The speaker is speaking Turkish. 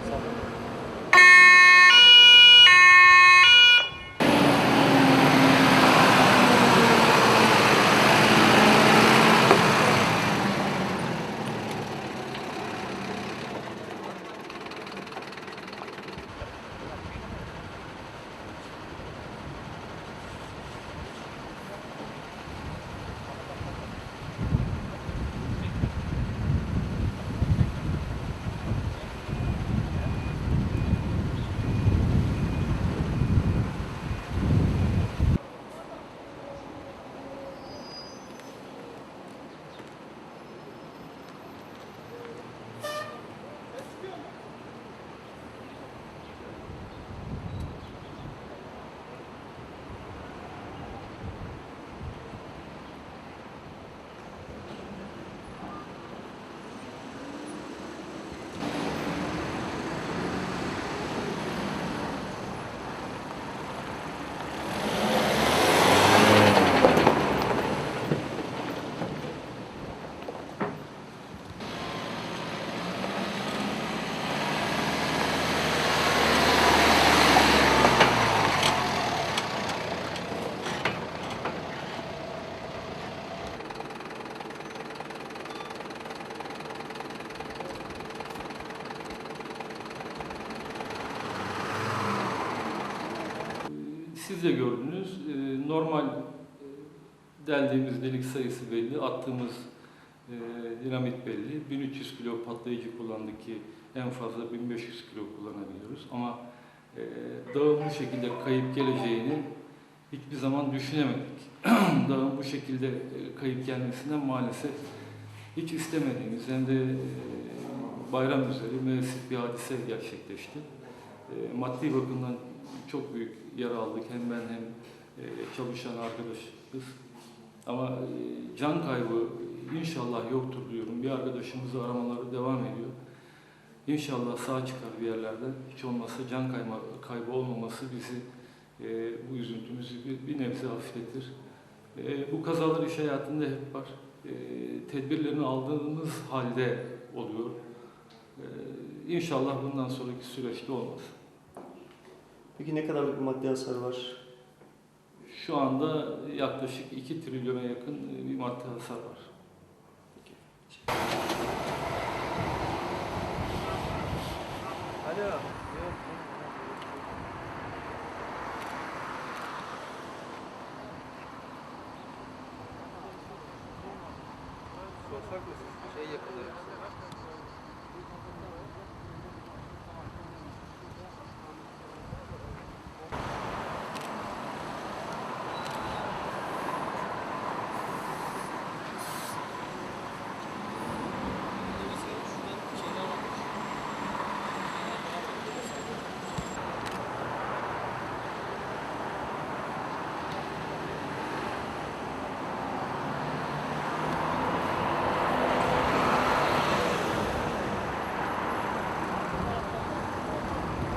Thank you. Siz de gördünüz. E, normal e, deldiğimiz delik sayısı belli, attığımız e, dinamit belli. 1300 kilo patlayıcı kullandık ki en fazla 1500 kilo kullanabiliyoruz. Ama e, dağın bu şekilde kayıp geleceğini hiçbir zaman düşünemedik. dağın bu şekilde kayıp gelmesinden maalesef hiç istemediğimiz hem de bayram üzeri müessif bir hadise gerçekleşti. Maddi bakımdan çok büyük yara aldık hem ben hem e, çalışan arkadaşız. Ama e, can kaybı inşallah yoktur diyorum. Bir arkadaşımızı aramaları devam ediyor. İnşallah sağ çıkar bir yerlerden. Hiç olmazsa can kayma, kaybı olmaması bizi e, bu üzüntümüzü bir, bir nebze hafifletir. E, bu kazalar iş hayatında hep var. E, tedbirlerini aldığımız halde oluyor. E, inşallah bundan sonraki süreçte olmaz. Peki ne kadarlık bir maddi hasar var? Şu anda yaklaşık 2 trilyona yakın bir maddi hasar var. Alo. Sorsak mı? Şey yapılır.